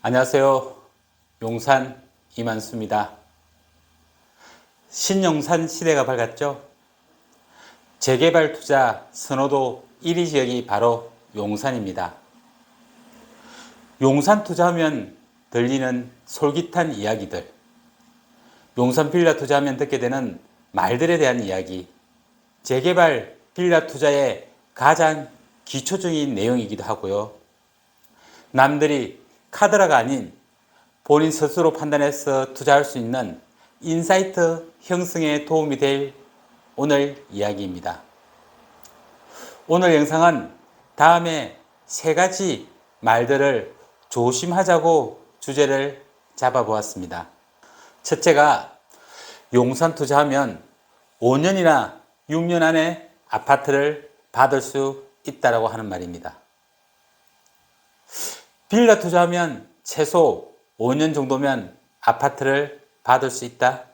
안녕하세요. 용산 이만수입니다. 신용산 시대가 밝았죠? 재개발 투자 선호도 1위 지역이 바로 용산입니다. 용산 투자하면 들리는 솔깃한 이야기들, 용산 빌라 투자하면 듣게 되는 말들에 대한 이야기, 재개발 빌라 투자의 가장 기초적인 내용이기도 하고요. 남들이 카드라가 아닌 본인 스스로 판단해서 투자할 수 있는 인사이트 형성에 도움이 될 오늘 이야기입니다. 오늘 영상은 다음에 세 가지 말들을 조심하자고 주제를 잡아보았습니다. 첫째가 용산 투자하면 5년이나 6년 안에 아파트를 받을 수 있다라고 하는 말입니다. 빌라 투자하면 최소 5년 정도면 아파트를 받을 수 있다.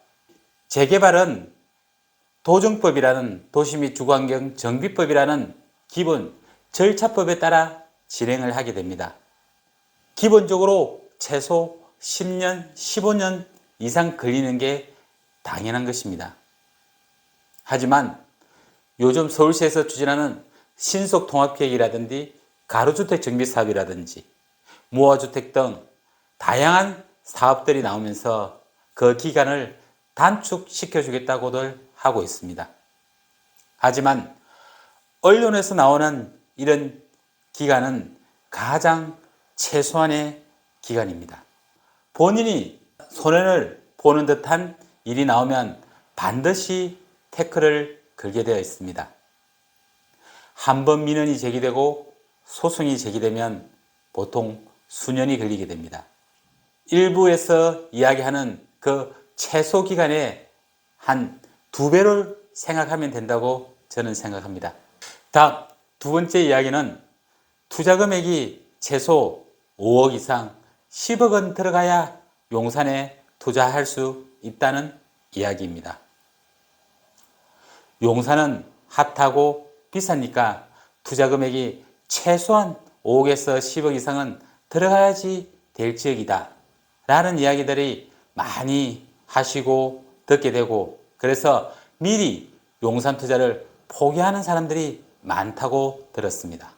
재개발은 도정법이라는 도시 및 주거환경 정비법이라는 기본 절차법에 따라 진행을 하게 됩니다. 기본적으로 최소 10년, 15년 이상 걸리는 게 당연한 것입니다. 하지만 요즘 서울시에서 추진하는 신속 통합계획이라든지 가로주택 정비 사업이라든지 무화주택 등 다양한 사업들이 나오면서 그 기간을 단축시켜 주겠다고들 하고 있습니다. 하지만 언론에서 나오는 이런 기간은 가장 최소한의 기간입니다. 본인이 손해를 보는 듯한 일이 나오면 반드시 태클을 걸게 되어 있습니다. 한 번 민원이 제기되고 소송이 제기되면 보통 수년이 걸리게 됩니다. 일부에서 이야기하는 그 최소 기간에 한두 배를 생각하면 된다고 저는 생각합니다. 다음 두 번째 이야기는 투자 금액이 최소 5억 이상 10억 원 들어가야 용산에 투자할 수 있다는 이야기입니다. 용산은 핫하고 비싸니까 투자 금액이 최소한 5억에서 10억 이상은 들어가야지 될 지역이다. 라는 이야기들이 많이 하시고 듣게 되고 그래서 미리 용산 투자를 포기하는 사람들이 많다고 들었습니다.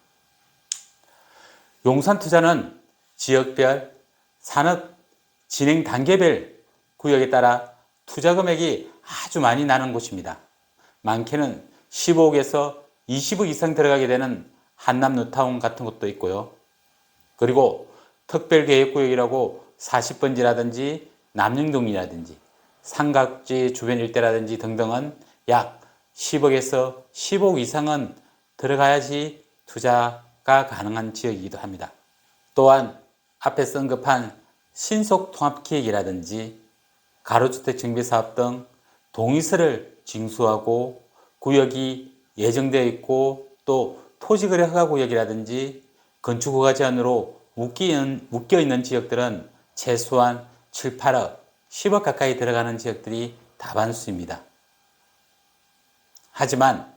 용산 투자는 지역별, 산업 진행 단계별 구역에 따라 투자 금액이 아주 많이 나는 곳입니다. 많게는 15억에서 20억 이상 들어가게 되는 한남 뉴타운 같은 곳도 있고요. 그리고 특별계획구역이라고 40번지라든지 남영동이라든지 삼각지 주변 일대라든지 등등은 약 10억에서 15억 이상은 들어가야지 투자가 가능한 지역이기도 합니다. 또한 앞에서 언급한 신속통합기획이라든지 가로주택 정비사업 등 동의서를 징수하고 구역이 예정되어 있고 또 토지거래 허가구역이라든지 건축허가 제한으로 묶여 있는 지역들은 최소한 7, 8억, 10억 가까이 들어가는 지역들이 다반수입니다. 하지만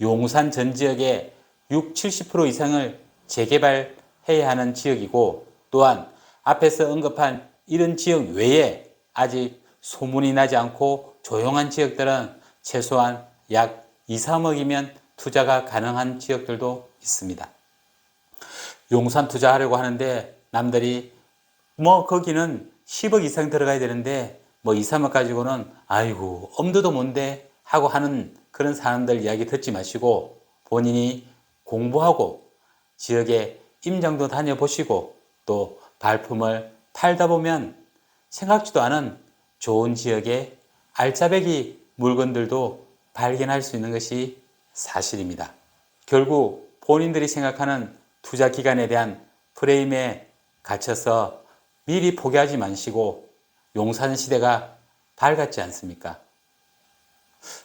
용산 전 지역의 6, 70% 이상을 재개발해야 하는 지역이고 또한 앞에서 언급한 이런 지역 외에 아직 소문이 나지 않고 조용한 지역들은 최소한 약 2, 3억이면 투자가 가능한 지역들도 있습니다. 용산 투자하려고 하는데 남들이 뭐 거기는 10억 이상 들어가야 되는데 뭐 2, 3억 가지고는 아이고 엄두도 뭔데 하고 하는 그런 사람들 이야기 듣지 마시고 본인이 공부하고 지역에 임장도 다녀보시고 또 발품을 팔다 보면 생각지도 않은 좋은 지역의 알짜배기 물건들도 발견할 수 있는 것이 사실입니다. 결국 본인들이 생각하는 투자 기간에 대한 프레임에 갇혀서 미리 포기하지 마시고 용산 시대가 밝았지 않습니까?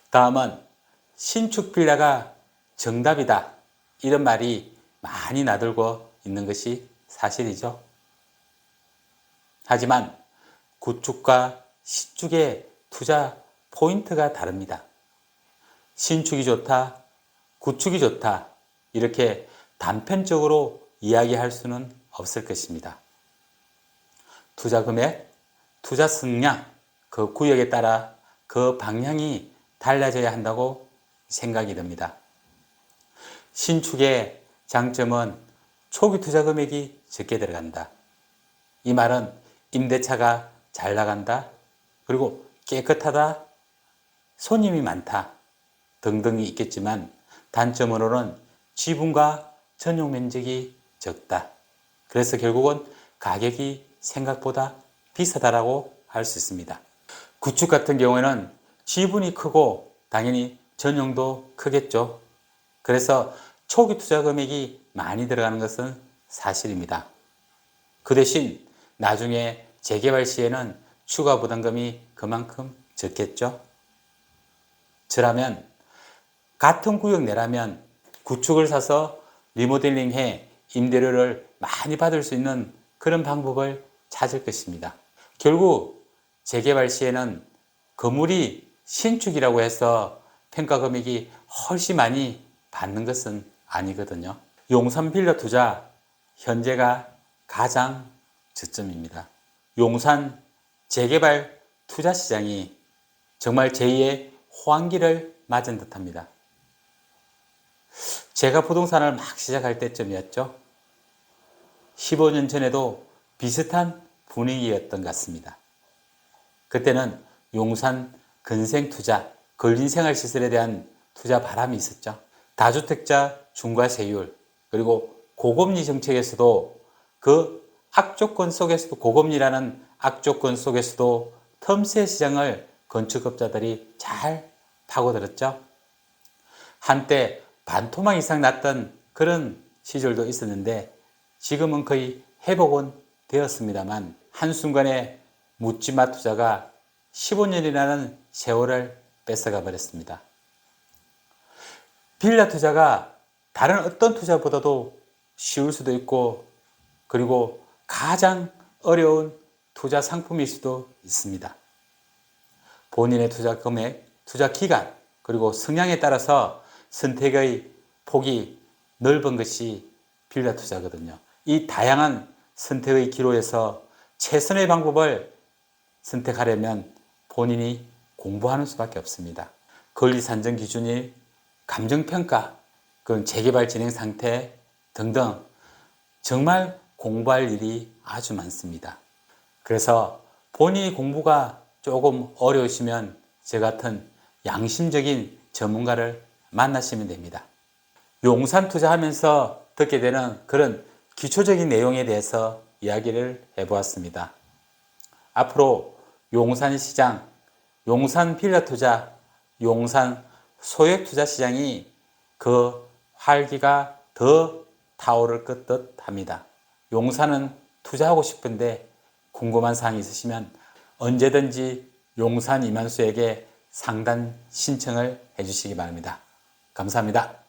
다음은 신축 빌라가 정답이다. 이런 말이 많이 나들고 있는 것이 사실이죠. 하지만 구축과 신축의 투자 포인트가 다릅니다. 신축이 좋다, 구축이 좋다, 이렇게 단편적으로 이야기할 수는 없을 것입니다. 투자 금액, 투자 성량, 그 구역에 따라 그 방향이 달라져야 한다고 생각이 듭니다. 신축의 장점은 초기 투자 금액이 적게 들어간다. 이 말은 임대차가 잘 나간다. 그리고 깨끗하다. 손님이 많다. 등등이 있겠지만 단점으로는 지분과 전용 면적이 적다. 그래서 결국은 가격이 생각보다 비싸다라고 할 수 있습니다. 구축 같은 경우에는 지분이 크고 당연히 전용도 크겠죠. 그래서 초기 투자 금액이 많이 들어가는 것은 사실입니다. 그 대신 나중에 재개발 시에는 추가 부담금이 그만큼 적겠죠. 저라면 같은 구역 내라면 구축을 사서 리모델링해 임대료를 많이 받을 수 있는 그런 방법을 찾을 것입니다. 결국 재개발 시에는 건물이 신축이라고 해서 평가 금액이 훨씬 많이 받는 것은 아니거든요. 용산 빌라 투자 현재가 가장 저점입니다. 용산 재개발 투자 시장이 정말 제2의 호황기를 맞은 듯합니다. 제가 부동산을 막 시작할 때쯤이었죠. 15년 전에도 비슷한 분위기였던 것 같습니다. 그때는 용산 근생 투자, 근린 생활 시설에 대한 투자 바람이 있었죠. 다주택자 중과세율, 그리고 고금리 정책에서도 그 악조건 속에서도 고금리라는 악조건 속에서도 텀세 시장을 건축업자들이 잘 파고들었죠. 한때 반토막 이상 났던 그런 시절도 있었는데 지금은 거의 회복은 되었습니다만 한순간에 묻지마 투자가 15년이라는 세월을 뺏어가 버렸습니다. 빌라 투자가 다른 어떤 투자보다도 쉬울 수도 있고 그리고 가장 어려운 투자 상품일 수도 있습니다. 본인의 투자 금액, 투자 기간, 그리고 성향에 따라서 선택의 폭이 넓은 것이 빌라 투자거든요. 이 다양한 선택의 기로에서 최선의 방법을 선택하려면 본인이 공부하는 수밖에 없습니다. 권리 산정 기준이 감정 평가, 그 재개발 진행 상태 등등 정말 공부할 일이 아주 많습니다. 그래서 본인이 공부가 조금 어려우시면 저 같은 양심적인 전문가를 만나시면 됩니다. 용산 투자하면서 듣게 되는 그런 기초적인 내용에 대해서 이야기를 해보았습니다. 앞으로 용산 시장, 용산 빌라 투자, 용산 소액 투자 시장이 그 활기가 더 타오를 끄듯 합니다. 용산은 투자하고 싶은데 궁금한 사항이 있으시면 언제든지 용산 이만수에게 상담 신청을 해주시기 바랍니다. 감사합니다.